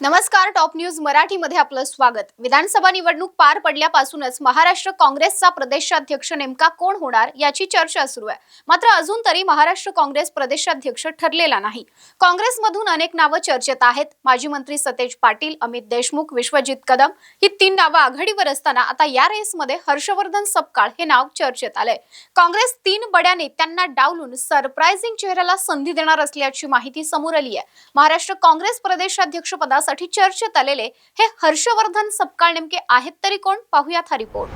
नमस्कार top news मराठीमध्ये आपलं स्वागत. विधानसभा निवडणूक पार पडल्यापासूनच महाराष्ट्र काँग्रेसचा प्रदेशाध्यक्ष नेमका कोण होणार याची चर्चा सुरू आहे. मात्र अजून तरी महाराष्ट्र काँग्रेस प्रदेशाध्यक्ष ठरलेला नाही. काँग्रेसमधून अनेक नावं चर्चेत आहेत. माजी मंत्री सतेज पाटील अमित देशमुख विश्वजित कदम ही तीन नावं आघाडीवर असताना आता या रेसमध्ये हर्षवर्धन सपकाळ हे नाव चर्चेत आलंय. काँग्रेस तीन बड्या नेत्यांना डावलून सरप्रायझिंग चेहऱ्याला संधी देणार असल्याची माहिती समोर आली आहे महाराष्ट्र काँग्रेस प्रदेशाध्यक्ष पदासाठी चर्चेत आलेले हे हर्षवर्धन सपकाळ नेमके आहेत तरी कोण? पाहुयात हा रिपोर्ट.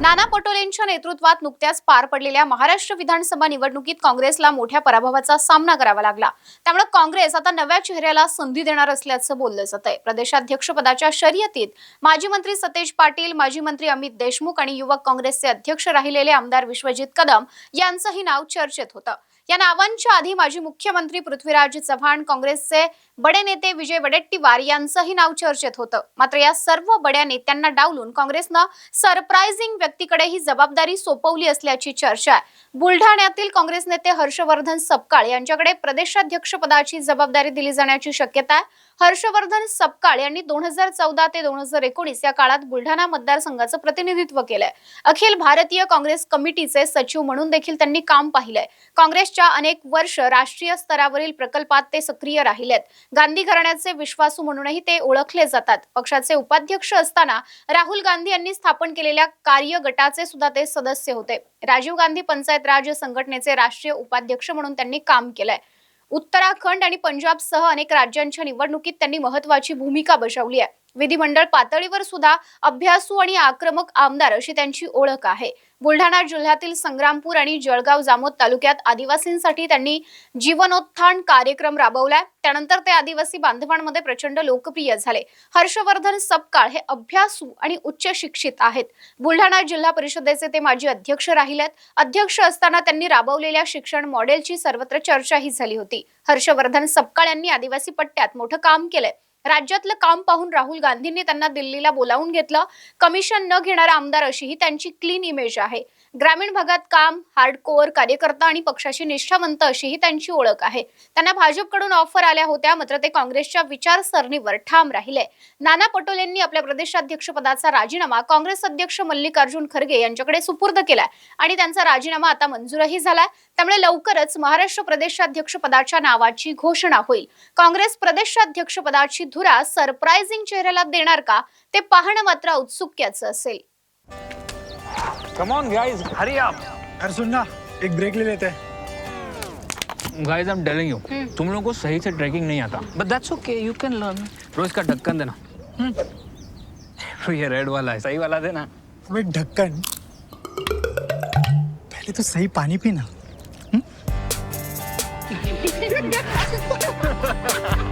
नाना पटोलेंच्या नेतृत्वात नुकत्याच पार पडलेल्या महाराष्ट्र विधानसभा निवडणुकीत काँग्रेसला मोठ्या पराभवाचा सामना करावा लागला. त्यामुळे काँग्रेस आता नव्या चेहऱ्याला संधी देणार असल्याचं बोललं जात आहे प्रदेशाध्यक्षपदाच्या शर्यतीत माजी मंत्री सतेज पाटील माजी मंत्री अमित देशमुख आणि युवक काँग्रेसचे अध्यक्ष राहिलेले आमदार विश्वजित कदम यांचंही नाव चर्चेत होतं. या नावांच्या आधी माजी मुख्यमंत्री पृथ्वीराज चव्हाण काँग्रेसचे बडे नेते विजय वडेट्टीवार यांचंही नाव चर्चेत होतं. मात्र या सर्व बड्या नेत्यांना डावलून काँग्रेसनं सरप्राइझिंग व्यक्तीकडे ही जबाबदारी सोपवली असल्याची चर्चा आहे. बुलढाण्यातील काँग्रेस नेते हर्षवर्धन सपकाळ यांच्याकडे प्रदेशाध्यक्ष पदाची जबाबदारी दिली जाण्याची शक्यता आहे. हर्षवर्धन सपकाळ यांनी दोन हजार चौदा ते दोन हजार एकोणीस या काळात बुलढाणा मतदारसंघाचं प्रतिनिधित्व केलंय. अखिल भारतीय काँग्रेस कमिटीचे सचिव म्हणून देखील त्यांनी काम पाहिलंय. काँग्रेसच्या अनेक वर्ष राष्ट्रीय स्तरावरील प्रकल्पात ते सक्रिय राहिलेत. गांधी घराण्याचे विश्वासू म्हणूनही ते ओळखले जातात. पक्षाचे उपाध्यक्ष असताना राहुल गांधी यांनी स्थापन केलेल्या कार्य गटाचे सुद्धा ते सदस्य होते. राजीव गांधी पंचायत राज संघटनेचे राष्ट्रीय उपाध्यक्ष म्हणून त्यांनी काम केलंय. उत्तराखंड आणि पंजाबसह अनेक राज्यांच्या निवडणुकीत त्यांनी महत्वाची भूमिका बजावली आहे. विधिमंडळ पातळीवर सुद्धा अभ्यासू आणि आक्रमक आमदार अशी त्यांची ओळख आहे. बुलढाणा जिल्ह्यातील संग्रामपूर आणि जळगाव जामोद तालुक्यात आदिवासींसाठी त्यांनी जीवनोत्थान कार्यक्रम राबवलाय. त्यानंतर ते आदिवासी बांधवांमध्ये प्रचंड लोकप्रिय झाले. हर्षवर्धन सपकाळ हे अभ्यासू आणि उच्च शिक्षित आहेत. बुलढाणा जिल्हा परिषदेचे ते माजी अध्यक्ष राहिलेत. अध्यक्ष असताना त्यांनी राबवलेल्या शिक्षण मॉडेलची सर्वत्र चर्चाही झाली होती. हर्षवर्धन सपकाळ यांनी आदिवासी पट्ट्यात मोठं काम केलंय. राज्यातलं काम पाहून राहुल गांधींनी त्यांना दिल्लीला बोलावून घेतलं. कमिशन न घेणारा आमदार अशी ही त्यांची क्लीन इमेज आहे. ग्रामीण भागात काम हार्डकोअर कार्यकर्ता आणि पक्षाशी निष्ठावंत अशी ही त्यांची ओळख आहे. त्यांना भाजपकडून ऑफर आल्या होत्या मात्र ते काँग्रेसच्या विचारसरणीवर ठाम राहिले. नाना पटोलेंनी आपल्या प्रदेशाध्यक्षपदाचा राजीनामा काँग्रेस अध्यक्ष मल्लिकार्जुन खरगे यांच्याकडे सुपूर्द केलाय आणि त्यांचा राजीनामा आता मंजूरही झालाय. त्यामुळे लवकरच महाराष्ट्र प्रदेशाध्यक्ष पदाच्या नावाची घोषणा होईल. काँग्रेस प्रदेशाध्यक्ष पदाची धुरा सरप्राइझिंग चेहऱ्याला देणार का? ते पाहणं मात्र औत्सुक्याचं असेल. Come on guys hurry up अरे सुन ना एक ब्रेक ले लेते. हैं guys I am telling you तुम लोगों को सही से ट्रैकिंग नहीं आता. But that's okay you can learn रोज का ढक्कन देना. ये रेड वाला है सही वाला देना. एक ढक्कन? पहले तो सही पानी पीना।